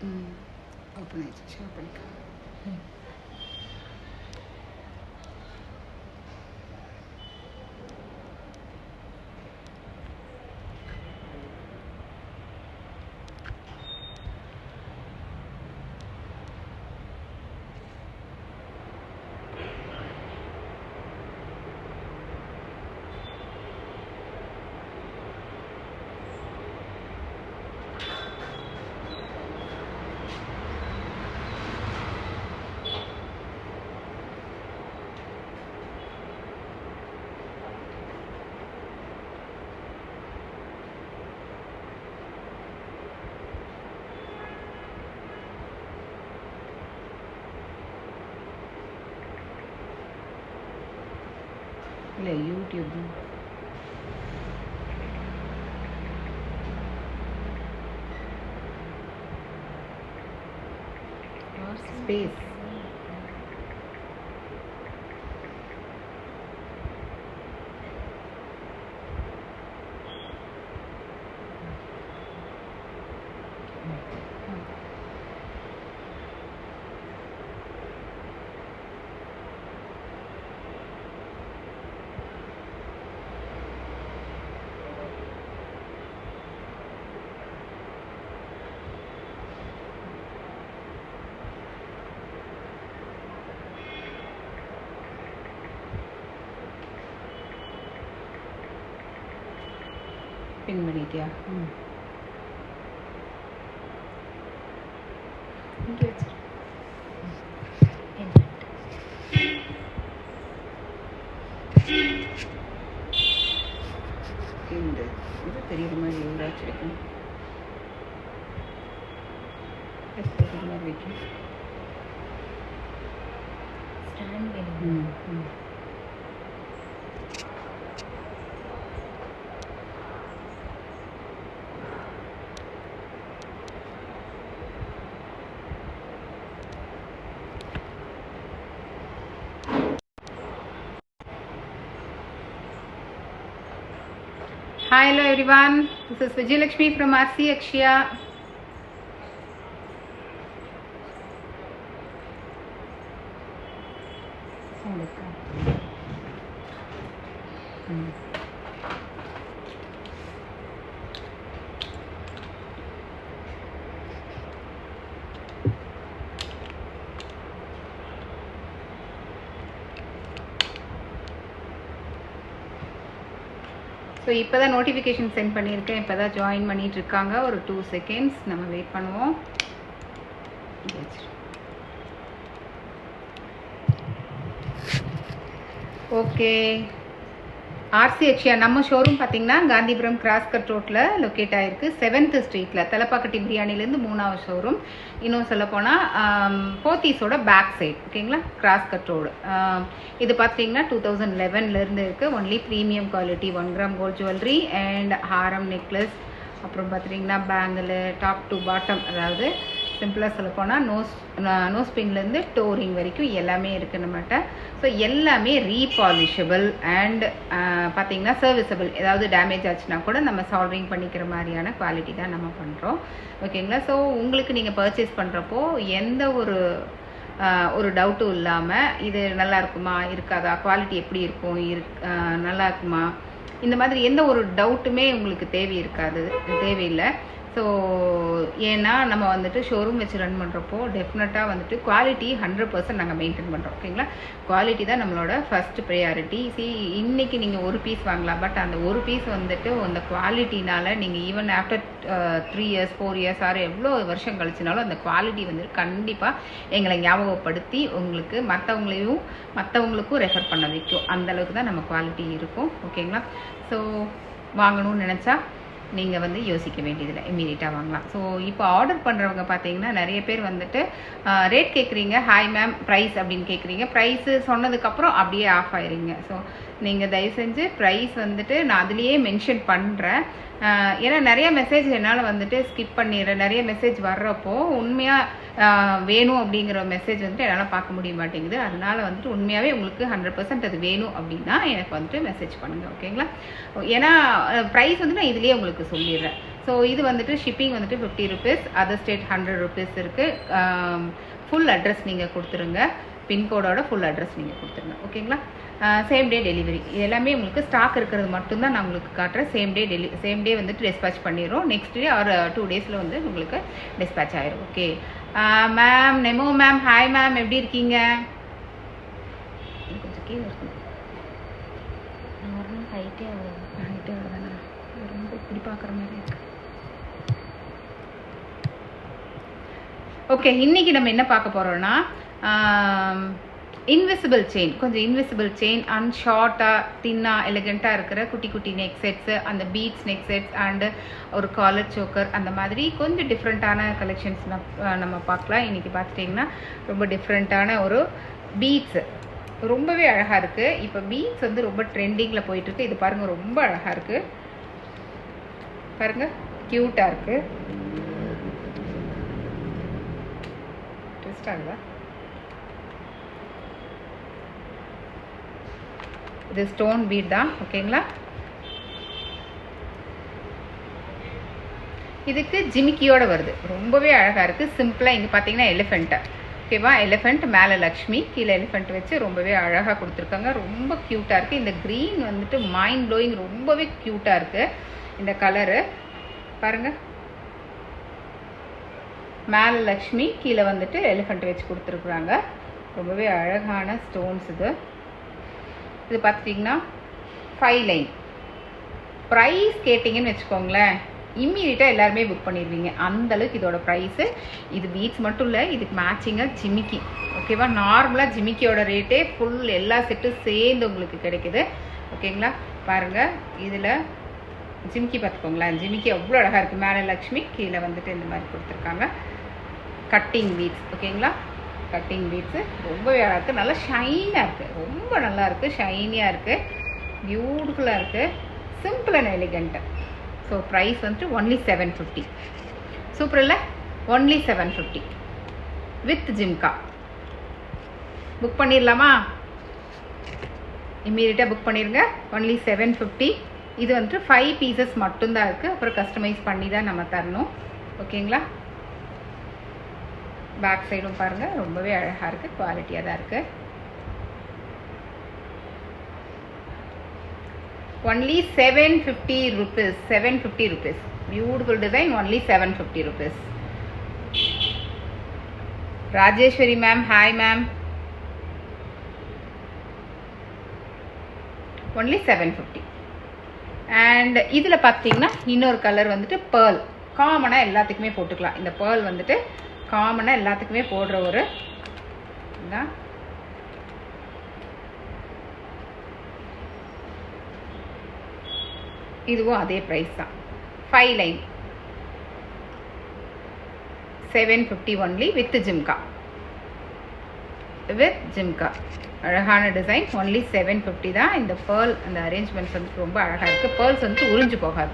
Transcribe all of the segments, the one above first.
ம் ஓப்பன் ஆயிடுச்சு ஷேர் பண்ணிக்கலாம் இல்லை பின் பண்ணிட்டியா? ம். இங்கே வச்சிரு. இந்த இது தெரியுற மாதிரி ஏதாச்சும் இருக்கும். தெரியுற மாதிரி வைக்கும் ஸ்டாண்ட் வேணும் ம் ம். Hi, hello everyone. This is Vijayalakshmi from RC Akshya. So இப்போ தான் நோட்டிஃபிகேஷன் சென்ட் பண்ணியிருக்கேன். இப்போ தான் ஜாயின் பண்ணிகிட்டு இருக்காங்க ஒரு டூ செகண்ட்ஸ் நம்ம வெயிட் பண்ணுவோம். ஓகே ஆர்சி அக்ஷயா நம்ம ஷோரூம் பார்த்தீங்கன்னா காந்திபுரம் கிராஸ் கட் ரோட்டில் லொக்கேட் ஆயிருக்கு. செவன்த் ஸ்ட்ரீட்டில் தலப்பாக்கட்டி பிரியாணிலேருந்து மூணாவது ஷோரூம் இன்னும் சொல்லப்போனால் போத்தீஸோட பேக் சைட் ஓகேங்களா கிராஸ் கட் ரோடு இது பார்த்தீங்கன்னா டூ தௌசண்ட் லெவன்லேருந்து இருக்குது only premium quality one gram gold jewellery and Haram necklace அப்புறம் பார்த்தீங்கன்னா பேங்கிள் டாப் டு பாட்டம் அதாவது சிம்பிளாக சொல்லப்போனால் நோஸ் நோஸ் பின்லேருந்து டோரிங் வரைக்கும் எல்லாமே இருக்குது நம்மகிட்ட ஸோ எல்லாமே ரீபாலிஷபிள் அண்ட் பார்த்தீங்கன்னா சர்வீஸபிள் ஏதாவது டேமேஜ் ஆச்சுன்னா கூட நம்ம சால்விங் பண்ணிக்கிற மாதிரியான குவாலிட்டி தான் நம்ம பண்ணுறோம் ஓகேங்களா ஸோ உங்களுக்கு நீங்கள் பர்ச்சேஸ் பண்ணுறப்போ எந்த ஒரு ஒரு டவுட்டும் இல்லாமல் இது நல்லா இருக்குமா? இருக்காதா? குவாலிட்டி எப்படி இருக்கும்? இருக் நல்லா இருக்குமா? இந்த மாதிரி எந்த ஒரு டவுட்டுமே உங்களுக்கு தேவை இருக்காது. தேவையில்லை. ஸோ ஏன்னா நம்ம வந்துட்டு ஷோரூம் வச்சு ரன் பண்ணுறப்போ டெஃபினட்டாக வந்துட்டு குவாலிட்டி ஹண்ட்ரட் பர்சன்ட் நாங்கள் மெயின்டைன் பண்ணுறோம் ஓகேங்களா குவாலிட்டி தான் நம்மளோட ஃபர்ஸ்ட் ப்ரையாரிட்டி சி இன்னைக்கு நீங்கள் ஒரு பீஸ் வாங்கலாம் பட் அந்த ஒரு பீஸ் வந்துட்டு அந்த குவாலிட்டினால நீங்கள் even after three years four years ஆறு எவ்வளோ வருஷம் கழிச்சினாலும் அந்த குவாலிட்டி வந்துட்டு கண்டிப்பாக எங்களை ஞாபகப்படுத்தி உங்களுக்கு மற்றவங்களையும் மற்றவங்களுக்கும் ரெஃபர் பண்ண வைக்கும். அந்தளவுக்கு தான் நம்ம குவாலிட்டி இருக்கும். ஓகேங்களா ஸோ வாங்கணும்னு நினச்சா நீங்கள் வந்து யோசிக்க வேண்டியதில்லை. இம்மீடியட்டாக வாங்கலாம். ஸோ இப்போ ஆர்டர் பண்ணுறவங்க பார்த்தீங்கன்னா நிறைய பேர் வந்துட்டு ரேட் கேட்குறீங்க ஹாய் மேம் ப்ரைஸ் அப்படின்னு கேட்குறீங்க ப்ரைஸு சொன்னதுக்கப்புறம் அப்படியே ஆஃப் ஆயிருங்க. ஸோ நீங்கள் தயவு செஞ்சு ப்ரைஸ் வந்துட்டு நான் அதுலேயே மென்ஷன் பண்ணுறேன் ஏன்னா நிறைய மெசேஜ் என்னால் வந்துட்டு ஸ்கிப் பண்ணிடுறேன். நிறைய மெசேஜ் வர்றப்போ உண்மையாக வேணும் அப்படிங்கிற மெசேஜ் வந்துட்டு என்னால் பார்க்க முடிய மாட்டேங்குது. அதனால வந்துட்டு உண்மையாகவே உங்களுக்கு ஹண்ட்ரட் பர்சன்ட் அது வேணும் அப்படின்னா எனக்கு வந்துட்டு மெசேஜ் பண்ணுங்கள் ஓகேங்களா? ஏன்னா ப்ரைஸ் வந்து நான் இதுலேயே உங்களுக்கு சொல்லிடுறேன். ஸோ இது வந்துட்டு ஷிப்பிங் வந்துட்டு fifty rupees other state hundred rupees இருக்குது ஃபுல் அட்ரஸ் நீங்கள் கொடுத்துருங்க. பின்கோடோட ஃபுல் அட்ரஸ் நீங்கள் கொடுத்துருங்க ஓகேங்களா? சேம் டே டெலிவரி இது எல்லாமே உங்களுக்கு ஸ்டாக் இருக்கிறது மட்டும்தான் நான் உங்களுக்கு காட்டுறேன். Same day deli same day வந்துட்டு டிஸ்பேச் பண்ணிடுறோம். நெக்ஸ்ட் டே ஆர் டூ டேஸில் வந்து உங்களுக்கு டிஸ்பேச் ஆயிரும். ஓகே மேம் நெமோ மேம் ஹாய் மேம் எப்படி இருக்கீங்க? கொஞ்சம் கீழே இருக்கும் நார்மல் ஹைட்டே ஹைட்டு தானே ரொம்ப இப்படி பார்க்குற மாதிரி இருக்கு. ஓகே இன்னைக்கு நம்ம என்ன பார்க்க போறோம்னா இன்விசிபிள் செயின் கொஞ்சம் இன்விசிபிள் செயின் அண்ட் ஷார்ட்டாக தின்னாக எலிகண்ட்டாக இருக்கிற குட்டி குட்டி நெக் செட்ஸு அந்த பீட்ஸ் நெக் செட்ஸ் அண்டு ஒரு காலர் சோக்கர் அந்த மாதிரி கொஞ்சம் டிஃப்ரெண்ட்டான கலெக்ஷன்ஸ் நம்ம பார்க்கலாம். இன்னைக்கு பார்த்துட்டிங்கன்னா ரொம்ப டிஃப்ரெண்ட்டான ஒரு பீட்ஸு ரொம்பவே அழகாக இருக்குது இப்போ பீட்ஸ் வந்து ரொம்ப ட்ரெண்டிங்கில் போயிட்டுருக்கு இது பாருங்கள் ரொம்ப அழகாக இருக்குது பாருங்கள் க்யூட்டாக இருக்குது ட்விஸ்ட் ஆகுதா? இது ஸ்டோன் பீட் தான் ஓகேங்களா? இதுக்கு ஜிமிக்கியோட வருது. ரொம்பவே அழகாக இருக்குது சிம்பிளாக இங்கே பார்த்தீங்கன்னா எலிஃபெண்ட்டை ஓகேவா? எலிஃபெண்ட் மேலே லக்ஷ்மி கீழே எலிஃபெண்ட் வச்சு ரொம்பவே அழகாக கொடுத்துருக்காங்க. ரொம்ப க்யூட்டாக இருக்குது இந்த க்ரீன் வந்துட்டு மைண்ட் ப்ளோயிங் ரொம்பவே க்யூட்டாக இருக்குது இந்த கலரு பாருங்கள் மேலே லக்ஷ்மி கீழே வந்துட்டு எலிஃபெண்ட் வச்சு கொடுத்துருக்குறாங்க. ரொம்பவே அழகான ஸ்டோன்ஸ் இது. இது பார்த்துட்டிங்கன்னா ஃபைவ் லைன் ப்ரைஸ் கேட்டிங்கன்னு வச்சுக்கோங்களேன் இம்மீடியட்டாக எல்லாருமே புக் பண்ணிடுவீங்க. அந்தளவுக்கு இதோட ப்ரைஸு இது பீட்ஸ் மட்டும் இல்லை இதுக்கு மேட்சிங்காக ஜிமிக்கி. ஓகேவா நார்மலாக ஜிமிக்கியோட ரேட்டே ஃபுல் எல்லா செட்டும் சேர்ந்து உங்களுக்கு கிடைக்குது. ஓகேங்களா பாருங்கள் இதில் ஜிமிக்கி பார்த்துக்கோங்களேன் ஜிமிக்கி அவ்வளோ அழகாக இருக்குது மேலே லக்ஷ்மி கீழே வந்துட்டு இந்த மாதிரி கொடுத்துருக்காங்க. கட்டிங் பீட்ஸ் ஓகேங்களா கட்டிங் பீட்ஸு ரொம்பவே அழகாக இருக்குது நல்லா ஷைனாக இருக்குது ரொம்ப நல்லா இருக்குது ஷைனியாக இருக்குது பியூட்டிஃபுல்லாக இருக்குது simple and elegant so price வந்துட்டு ஒன்லி செவன் ஃபிஃப்டி சூப்பர் இல்லை? Only seven fifty with jhumka book பண்ணிடலாமா? இம்மீடியட்டாக புக் பண்ணிடுங்க ஒன்லி செவன் ஃபிஃப்டி இது வந்துட்டு ஃபைவ் பீசஸ் மட்டும்தான் இருக்குது அப்புறம் கஸ்டமைஸ் பண்ணி தான் நம்ம தரணும். ஓகேங்களா பேக் சைடும் பாருங்கள் ரொம்பவே அழகாக இருக்குது குவாலிட்டியாக தான் இருக்குது only seven fifty rupees seven fifty rupees beautiful design only seven fifty rupees Rajeshwari ma'am hi ma'am only seven fifty and இதில் பார்த்தீங்கன்னா இன்னொரு கலர் வந்துட்டு பேர்ல் காமனாக எல்லாத்துக்குமே போட்டுக்கலாம். இந்த பேர்ல் வந்துட்டு காமனாக எல்லாத்துக்குமே போடுற ஒரு தான் இதுவும் அதே ப்ரைஸ் தான். Five line seven fifty only with jhumka with jhumka அழகான டிசைன் ஒன்லி செவன் ஃபிஃப்டி தான். இந்த பேர்ல் அந்த அரேஞ்ச்மெண்ட்ஸ் வந்து ரொம்ப அழகாக இருக்குது பேர்ல்ஸ் வந்து உறிஞ்சு போகாது.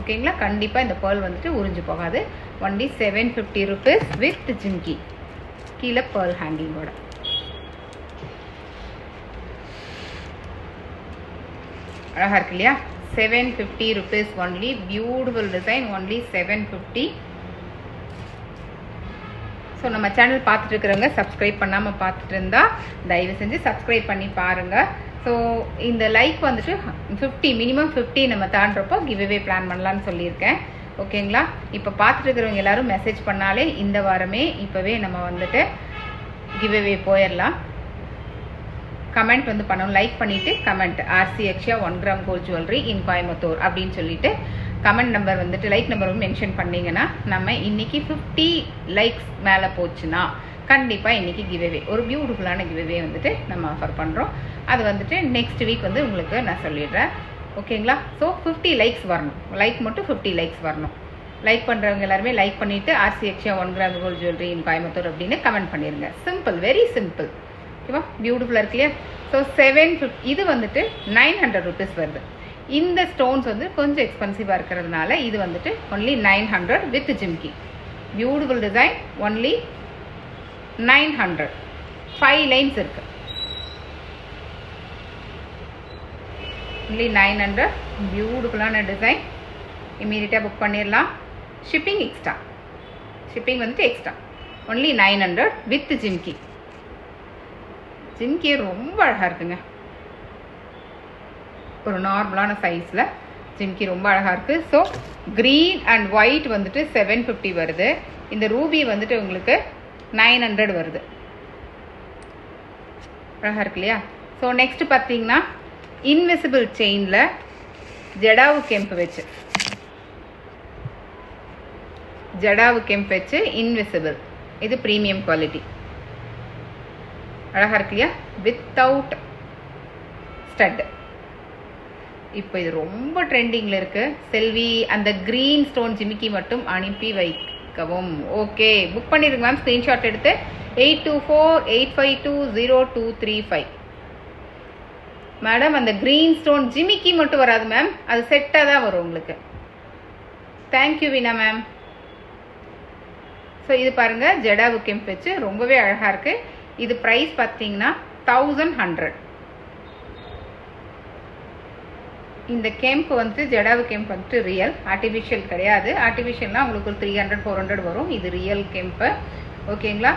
ஓகேங்களா? கண்டிப்பாக இந்த பேர்ல் வந்துட்டு உறிஞ்சு போகாது. Only seven fifty rupees with jhumki கீழே பேர்ல் ஹேங்கிங்கோட அழகாக இருக்கு இல்லையா? Seven fifty rupees only beautiful design only seven fifty so நம்ம சேனல் பார்த்துட்டு இருக்கிறவங்க சப்ஸ்கிரைப் பண்ணாமல் பார்த்துட்டு இருந்தால் தயவு செஞ்சு சப்ஸ்கிரைப் பண்ணி பாருங்கள் ஸோ இந்த லைக் வந்துட்டு ஃபிஃப்டி மினிமம் ஃபிஃப்டி நம்ம தாண்டுறப்போ கிவ்அவே பிளான் பண்ணலான்னு சொல்லியிருக்கேன். ஓகேங்களா இப்போ பார்த்துட்டு இருக்கிறவங்க எல்லாரும் மெசேஜ் பண்ணாலே இந்த வாரமே இப்போவே நம்ம வந்துட்டு கிவ்அவே போயிடலாம் கமெண்ட் வந்து பண்ணணும். லைக் பண்ணிவிட்டு comment RC எக்ஷியா one gram gold jewellery in Coimbatore அப்படின்னு சொல்லிட்டு கமெண்ட் நம்பர் வந்துட்டு லைக் நம்பர் வந்து மென்ஷன் பண்ணீங்கன்னா நம்ம இன்னைக்கு ஃபிஃப்டி லைக்ஸ் மேலே போச்சுன்னா கண்டிப்பாக இன்றைக்கி கிவ்அவே ஒரு பியூட்டிஃபுல்லான கிவ்அவே வந்துட்டு நம்ம ஆஃபர் பண்ணுறோம் அது வந்துட்டு நெக்ஸ்ட் வீக் வந்து உங்களுக்கு நான் சொல்லிடுறேன். ஓகேங்களா? ஸோ ஃபிஃப்டி லைக்ஸ் வரணும். லைக் மட்டும் ஃபிஃப்டி லைக்ஸ் வரணும். லைக் பண்ணுறவங்க எல்லாருமே லைக் பண்ணிவிட்டு RC எக்ஷா one gram gold jewellery in Coimbatore அப்படின்னு கமெண்ட் பண்ணிடுங்க சிம்பிள் வெரி சிம்பிள் ஓகேவா? பியூட்டிஃபுல்லாக இருக்கு இல்லையா? ஸோ செவன் ஃபிஃப்ட் இது வந்துட்டு நைன் ஹண்ட்ரட் ருபீஸ் வருது. இந்த ஸ்டோன்ஸ் வந்து கொஞ்சம் எக்ஸ்பென்சிவாக இருக்கிறதுனால இது வந்துட்டு only nine hundred with jhumki beautiful design only nine hundred. Five lines இருக்கு. ஒன்லி நைன் ஹண்ட்ரட் பியூட்டிஃபுல்லான டிசைன் இம்மீடியட்டாக புக் பண்ணிடலாம் ஷிப்பிங் எக்ஸ்ட்ரா ஷிப்பிங் வந்துட்டு extra only nine hundred with jhumki jhumki ரொம்ப அழகாக இருக்குங்க. ஒரு நார்மலான சைஸில் ஜிம்கி ரொம்ப அழகாக இருக்குது ஸோ க்ரீன் அண்ட் ஒயிட் வந்துட்டு செவன் ஃபிஃப்டி வருது. இந்த ரூபி வந்துட்டு உங்களுக்கு நைன் ஹண்ட்ரட் வருது. அழகாக இருக்கு இல்லையா? ஸோ நெக்ஸ்ட் பார்த்தீங்கன்னா இன்விசிபிள் செயினில் ஜடாவு கெம்ப் வச்சு. ஜடாவு கெம்ப் வச்சு இன்விசிபிள் இது ப்ரீமியம் குவாலிட்டி அழகாக இருக்கு இல்லையா? வித்தவுட் ஸ்டட் இப்போ இது ரொம்ப ட்ரெண்டிங்கில் இருக்குது செல்வி அந்த க்ரீன் ஸ்டோன் ஜிமிக்கி மட்டும் அனுப்பி வைக்கவும் ஓகே புக் பண்ணிடுங்க மேம் ஸ்க்ரீன்ஷாட் எடுத்து eight two four eight five two zero two three five madam அந்த க்ரீன் ஸ்டோன் ஜிமிக்கி மட்டும் வராது மேம் அது செட்டாக தான் வரும் உங்களுக்கு. தேங்க்யூ வீணா மேம் ஸோ இது பாருங்கள் ஜெடா புக்கிம் வச்சு ரொம்பவே அழகாக இருக்குது இது ப்ரைஸ் பார்த்தீங்கன்னா தௌசண்ட் ஹண்ட்ரட் இந்த கேம்ப் வந்து ஜடாவு கேம்ப் வந்துட்டு ரியல் ஆர்டிஃபிஷியல் கிடையாது. ஆர்டிஃபிஷியல்னா உங்களுக்கு ஒரு த்ரீ ஹண்ட்ரட் ஃபோர் ஹண்ட்ரட் வரும். இது ரியல் கேம்ப்பு ஓகேங்களா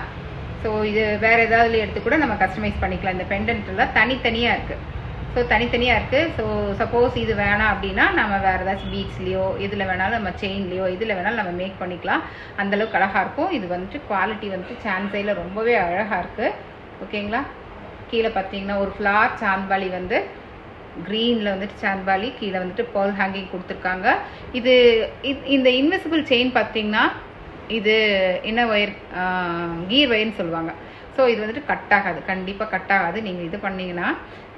ஸோ இது வேறு ஏதாவது எடுத்து கூட நம்ம கஸ்டமைஸ் பண்ணிக்கலாம். இந்த பெண்டன்ட்லாம் தனித்தனியாக இருக்குது ஸோ தனித்தனியாக இருக்குது ஸோ சப்போஸ் இது வேணாம் அப்படின்னா நம்ம வேறு ஏதாச்சும் பீட்ஸ்லேயோ இதில் வேணாலும் நம்ம செயின்லேயோ இதில் வேணாலும் நம்ம மேக் பண்ணிக்கலாம். அந்தளவுக்கு அழகாக இருக்கும். இது வந்துட்டு குவாலிட்டி வந்துட்டு சான்சையில் ரொம்பவே அழகாக இருக்குது ஓகேங்களா கீழே பார்த்தீங்கன்னா ஒரு ஃப்ளார் சாந்த்பாலி வந்து க்ரீனில் வந்துட்டு சாந்த்பாலி கீழே வந்துட்டு பேர்ல் ஹேங்கிங் கொடுத்துருக்காங்க. இது இந்த இன்விசிபிள் செயின் பார்த்தீங்கன்னா இது என்ன ஒயர் கீர் ஒயர்னு சொல்லுவாங்க. ஸோ இது வந்துட்டு கட் ஆகாது. கண்டிப்பாக கட் ஆகாது. நீங்கள் இது பண்ணீங்கன்னா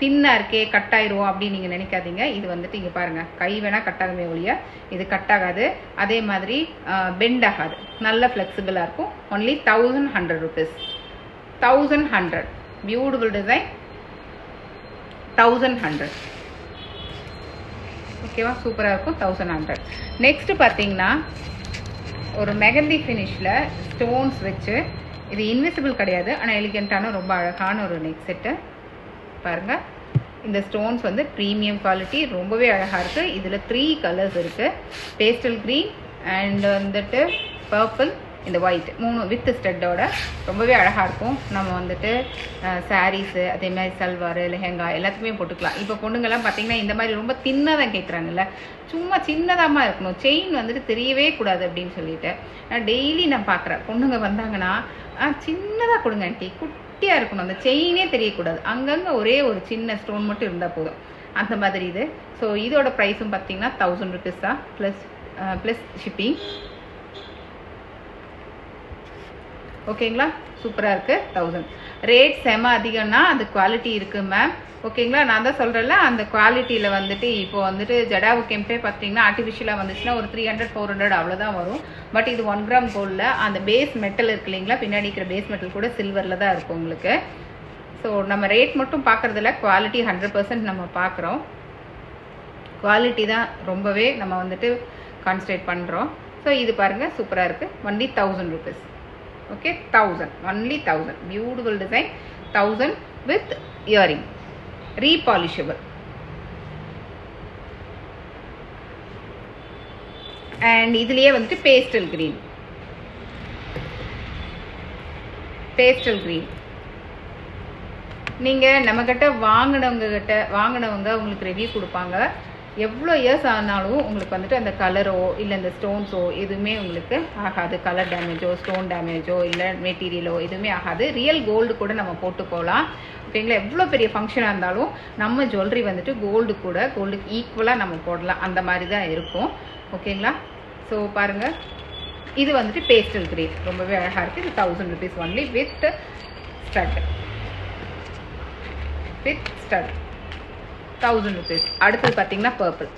தின்னாக இருக்கே கட் ஆயிரும் அப்படின்னு நீங்கள் நினைக்காதீங்க. இது வந்துட்டு இங்கே பாருங்கள் கை வேணால் கட் ஆகுமே ஒழிய இது கட் ஆகாது. அதே மாதிரி பெண்ட் ஆகாது. நல்ல ஃப்ளெக்சிபிளாக இருக்கும். Only thousand hundred rupees thousand hundred beautiful design thousand hundred ஓகேவா சூப்பராக இருக்கும். தௌசண்ட் ஹண்ட்ரட் நெக்ஸ்ட் பார்த்தீங்கன்னா ஒரு மெகந்தி ஃபினிஷில் ஸ்டோன்ஸ் வச்சு இது இன்விசிபிள் கிடையாது ஆனால் எலிகெண்ட்டான ரொம்ப அழகான ஒரு நெக் செட்டு பாருங்கள் இந்த ஸ்டோன்ஸ் வந்து ப்ரீமியம் குவாலிட்டி ரொம்பவே அழகாக இருக்குது இதில் த்ரீ கலர்ஸ் இருக்குது பேஸ்டல் க்ரீன் அண்ட் வந்துட்டு பர்பிள் இந்த ஒயிட் மூணு வித் ஸ்டட்டோட ரொம்பவே அழகாக இருக்கும். நம்ம வந்துட்டு சாரீஸு அதே மாதிரி சல்வார் லெஹெங்கா எல்லாத்துக்குமே போட்டுக்கலாம். இப்போ பொண்ணுங்கெல்லாம் பார்த்தீங்கன்னா இந்த மாதிரி ரொம்ப தின்னதாக கேட்குறாங்கல்ல சும்மா சின்னதாமா இருக்கணும். செயின் வந்துட்டு தெரியவே கூடாது அப்படின்னு சொல்லிட்டு. நான் டெய்லி நான் பார்க்குறேன் பொண்ணுங்க வந்தாங்கன்னா ஆ சின்னதாக கொடுங்க ஆண்டி குட்டியாக இருக்கணும். அந்த செயினே தெரியக்கூடாது. அங்கங்கே ஒரே ஒரு சின்ன ஸ்டோன் மட்டும் இருந்தால் போதும். அந்த மாதிரி இது. ஸோ இதோட ப்ரைஸும் பார்த்தீங்கன்னா தௌசண்ட் ருபீஸ் தான். ப்ளஸ் ப்ளஸ் ஷிப்பிங் ஓகேங்களா? சூப்பராக இருக்குது தௌசண்ட் ரேட் செம அதிகம்னா அது குவாலிட்டி இருக்குது மேம் ஓகேங்களா? நான் தான் சொல்கிறேன்ல அந்த குவாலிட்டியில் வந்துட்டு இப்போ வந்துட்டு ஜடாவு கெம்பே பார்த்தீங்கன்னா ஆர்டிஃபிஷியலாக வந்துச்சுன்னா ஒரு த்ரீ ஹண்ட்ரட் ஃபோர் ஹண்ட்ரட் அவ்வளோதான் வரும். பட் இது ஒன் கிராம் கோல்டில் அந்த பேஸ் மெட்டல் இருக்கு இல்லைங்களா? பின்னாடி இருக்கிற பேஸ் மெட்டல் கூட சில்வரில் தான் இருக்கும் உங்களுக்கு. ஸோ நம்ம ரேட் மட்டும் பார்க்குறதில்ல குவாலிட்டி ஹண்ட்ரட் பர்சன்ட் நம்ம பார்க்குறோம் குவாலிட்டி தான் ரொம்பவே நம்ம வந்துட்டு கான்சன்ட்ரேட் பண்ணுறோம் ஸோ இது பாருங்கள் சூப்பராக இருக்குது only thousand rupees okay thousand only thousand beautiful design thousand with earring repolishable and இதுலேயே வந்துட்டு பேஸ்டல் கிரீன் பேஸ்டல் கிரீன் நீங்கள் நம்மக்கிட்ட வாங்கினவங்க கிட்ட வாங்கினவங்க உங்களுக்கு ரிவ்யூ கொடுப்பாங்க. எவ்வளோ இயர்ஸ் ஆனாலும் உங்களுக்கு வந்துட்டு அந்த கலரோ இல்லை இந்த ஸ்டோன்ஸோ எதுவுமே உங்களுக்கு ஆகாது. கலர் டேமேஜோ ஸ்டோன் டேமேஜோ இல்லை மெட்டீரியலோ எதுவுமே ஆகாது. ரியல் கோல்டு கூட நம்ம போட்டு போகலாம் ஓகேங்களா? எவ்வளோ பெரிய ஃபங்க்ஷனாக இருந்தாலும் நம்ம ஜுவல்லரி வந்துட்டு கோல்டு கூட கோல்டுக்கு ஈக்குவலாக நம்ம போடலாம். அந்த மாதிரி தான் இருக்கும். ஓகேங்களா? ஸோ பாருங்கள் இது வந்துட்டு பேஸ்டல் கிரீன் ரொம்பவே அழகாக இருக்குது இது thousand rupees only with stud with stud thousand rupees அடுத்தது பார்த்தீங்கன்னா பர்பிள்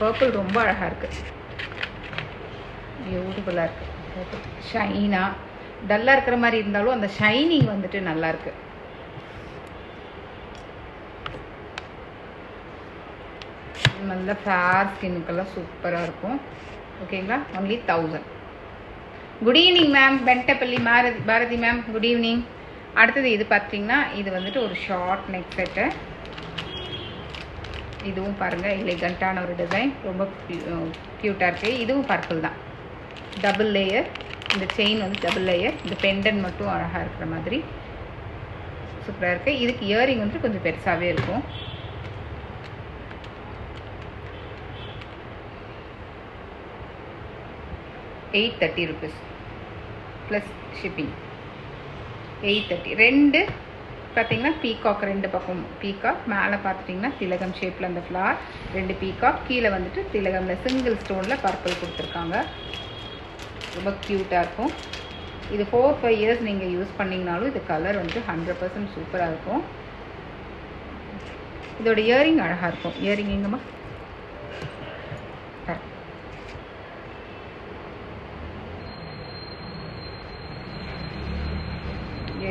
பர்பிள் ரொம்ப அழகாக இருக்குது பியூட்டிஃபுல்லாக இருக்குது பர்பிள் ஷைனாக டல்லாக இருக்கிற மாதிரி இருந்தாலும் அந்த ஷைனிங் வந்துட்டு நல்லாயிருக்கு நல்ல ஃபேர் ஸ்கின்னுக்கெல்லாம் சூப்பராக இருக்கும். ஓகேங்களா only thousand good evening ma'am Pendapalli Bharathi Bharathi ma'am good evening அடுத்தது இது பார்த்தீங்கன்னா இது வந்துட்டு ஒரு ஷார்ட் நெக் செட்டு இதுவும் பாருங்கள் எலிகண்ட்டான ஒரு டிசைன் ரொம்ப க்யூட்டாக இருக்குது இதுவும் பர்பிள் தான். டபுள் லேயர் இந்த செயின் வந்து டபுள் லேயர் இந்த பெண்டன் மட்டும் அழகாக இருக்கிற மாதிரி. சூப்பராக இருக்குது இதுக்கு இயரிங் வந்துட்டு கொஞ்சம் பெருசாகவே இருக்கும். Eight thirty rupees plus shipping eight thirty ரெண்டு பார்த்தீங்கன்னா பீகாக் ரெண்டு பக்கம் பீகாக் மேலே பார்த்துட்டிங்கன்னா திலகம் ஷேப்பில் அந்த ஃப்ளார் ரெண்டு பீகாக் கீழே வந்துட்டு திலகமில் சிங்கிள் ஸ்டோனில் பர்பிள் கொடுத்துருக்காங்க. ரொம்ப க்யூட்டாக இருக்கும். இது ஃபோர் ஃபைவ் இயர்ஸ் நீங்கள் யூஸ் பண்ணிங்கனாலும் இது கலர் வந்து ஹண்ட்ரட் பர்சன்ட் சூப்பராக இருக்கும். இதோட இயரிங் அழகாக இருக்கும். இயரிங் எங்கம்மா?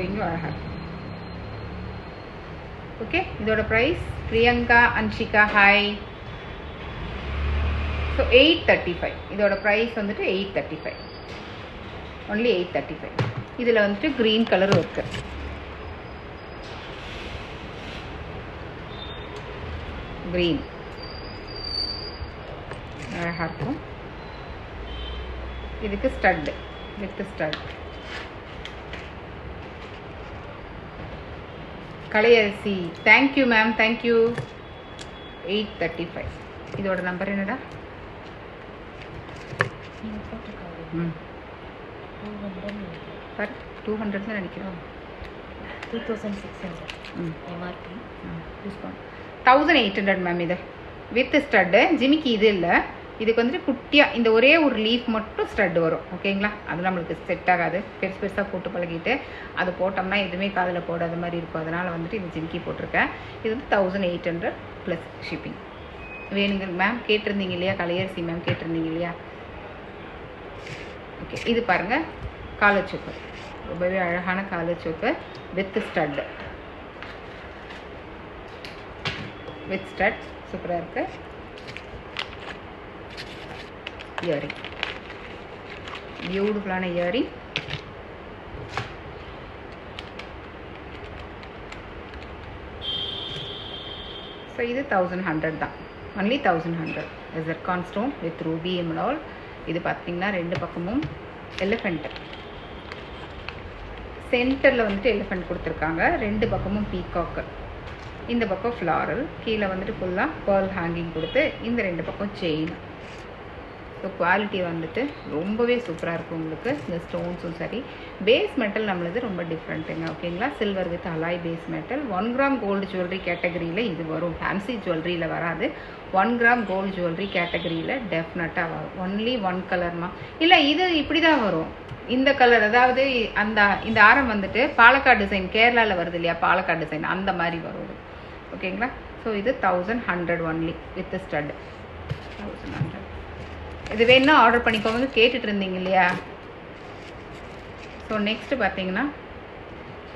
இன்னும் அழகாக இருக்கும் ஓகே இதோட price Priyanka Anshika hi so eight thirty five இதோட ப்ரைஸ் வந்துட்டு eight thirty five only eight thirty five இதில் வந்துட்டு க்ரீன் கலர் இருக்கு. க்ரீன் அழகாக இருக்கும். இதுக்கு stud with stud Kalaiyarasi. Thank you ma'am thank you eight thirty five இதோட number என்னடா? ம். Two hundred sir two hundred தான் நினைக்கிறோம். டூ தௌசண்ட் சிக்ஸ் ஹண்ட்ரட் ம். MRP discount thousand eight hundred ma'am இது. வித் ஸ்டட்டு ஜிமிக்கு இது இல்லை. இதுக்கு வந்துட்டு குட்டியாக இந்த ஒரே ஒரு லீஃப் மட்டும் ஸ்டட் வரும். ஓகேங்களா அது நம்மளுக்கு செட் ஆகாது. பெருசு பெருசாக போட்டு பழகிட்டு அது போட்டோம்னா எதுவுமே காதில் போடாத மாதிரி இருக்கும். அதனால் வந்துட்டு இந்த ஜிமிக்கி போட்டிருக்கேன். இது வந்து thousand eight hundred plus shipping வேணுங்க மேம் கேட்டிருந்தீங்க இல்லையா? கலையரசி மேம் கேட்டிருந்தீங்க இல்லையா? ஓகே இது பாருங்கள் காலர் சோக்கு ரொம்பவே அழகான காலர் சோக்கு வித் ஸ்டட் வித் ஸ்டட் சூப்பராக இருக்குது இயரிங் பியூட்டிஃபுல்லான இயரிங் ஸோ இது தௌசண்ட் ஹண்ட்ரட் தான். Only thousand hundred zircon stone with ruby எம்லால் இது பார்த்தீங்கன்னா ரெண்டு பக்கமும் எலிஃபெண்ட்டு சென்டரில் வந்துட்டு எலிஃபெண்ட் கொடுத்துருக்காங்க. ரெண்டு பக்கமும் பீகாக்கு இந்த பக்கம் ஃப்ளாரல் கீழே வந்துட்டு ஃபுல்லாக பேர்ல் ஹேங்கிங் கொடுத்து இந்த ரெண்டு பக்கம் செயின் ஸோ குவாலிட்டி வந்துட்டு ரொம்பவே சூப்பராக இருக்கும் உங்களுக்கு. இந்த ஸ்டோன்ஸும் சரி. பேஸ் மெட்டல் நம்மளது ரொம்ப டிஃப்ரெண்ட்டுங்க ஓகேங்களா silver with alloy base metal one gram gold jewellery கேட்டகரியில் இது வரும். ஃபேன்சி ஜுவல்லரியில் வராது. ஒன் கிராம் கோல்டு ஜுவல்லரி கேட்டகரியில் டெஃபினட்டாக வரும். ஒன்லி ஒன் கலர்மா இல்லை இது இப்படி தான் வரும். இந்த கலர் அதாவது அந்த இந்த ஆரம் வந்துட்டு பாலக்காடு டிசைன் கேரளாவில் வருது இல்லையா? பாலக்காடு டிசைன் அந்த மாதிரி வரும். ஓகேங்களா ஸோ இது thousand hundred only with stud thousand hundred இது வேணும்னா ஆர்டர் பண்ணிக்கோங்க. கேட்டுட்டு இருந்தீங்க இல்லையா ஸோ நெக்ஸ்ட் பார்த்தீங்கன்னா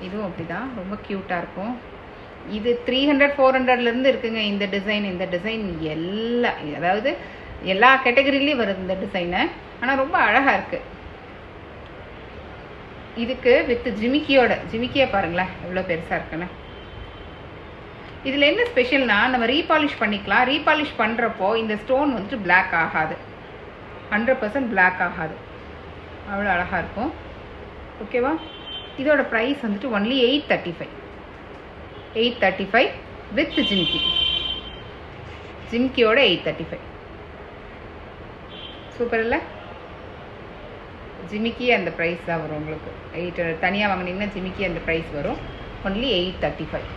இதுவும் அப்படி தான் ரொம்ப க்யூட்டாக இருக்கும். இது த்ரீ ஹண்ட்ரட் ஃபோர் ஹண்ட்ரட்லேருந்து இருக்குங்க இந்த டிசைன் இந்த டிசைன் எல்லா அதாவது எல்லா கேட்டகரியிலையும் வருது இந்த டிசைனு ஆனால் ரொம்ப அழகாக இருக்குது இதுக்கு வித் ஜிமிக்கியோட ஜிமிக்கியை பாருங்களேன் எவ்வளோ பெருசாக இருக்குன்னு. இதில் என்ன ஸ்பெஷல்னால் நம்ம ரீபாலிஷ் பண்ணிக்கலாம். ரீபாலிஷ் பண்ணுறப்போ இந்த ஸ்டோன் வந்துட்டு பிளாக் ஆகாது. ஹண்ட்ரட் பர்சன்ட் பிளாக் ஆகாது. அவ்வளோ அழகாக இருக்கும். ஓகேவா இதோட ப்ரைஸ் வந்துட்டு only eight thirty five eight thirty five with jhumki ஜிம்கியோட eight thirty five super இல்லை? ஜிமிக்கி அந்த ப்ரைஸ் தான் வரும் உங்களுக்கு. எயிட் தனியாக வாங்கினீங்கன்னா ஜிமிக்கி அந்த ப்ரைஸ் வரும். Only eight thirty five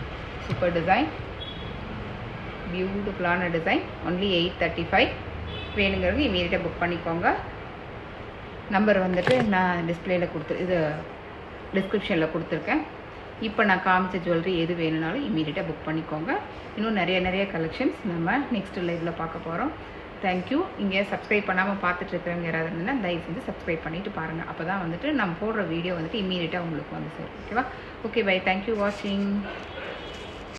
super design பியூட்டிஃபுல்லான design only eight thirty five வேணுங்கிறது இமீடியட்டாக புக் பண்ணிக்கோங்க. நம்பர் வந்துட்டு நான் டிஸ்பிளேயில் கொடுத்து இது டிஸ்கிரிப்ஷனில் கொடுத்துருக்கேன். இப்போ நான் காமிச்ச ஜுவல்லரி எது வேணும்னாலும் இமீடியட்டாக புக் பண்ணிக்கோங்க. இன்னும் நிறைய நிறைய கலெக்ஷன்ஸ் நம்ம நெக்ஸ்ட் லைவில் பார்க்க போகிறோம் தேங்க்யூ இங்கே சப்ஸ்கிரைப் பண்ணாமல் பார்த்துட்டு இருக்கிறவங்க யாராவது இருந்ததுன்னா தயவு செஞ்சு சப்ஸ்கிரைப் பண்ணிவிட்டு பாருங்கள் அப்போ தான் வந்துட்டு நம்ம போடுற வீடியோ வந்துட்டு இமீடியட்டாக உங்களுக்கு வந்து சார் ஓகேவா ஓகே பை தேங்க்யூ வாட்சிங்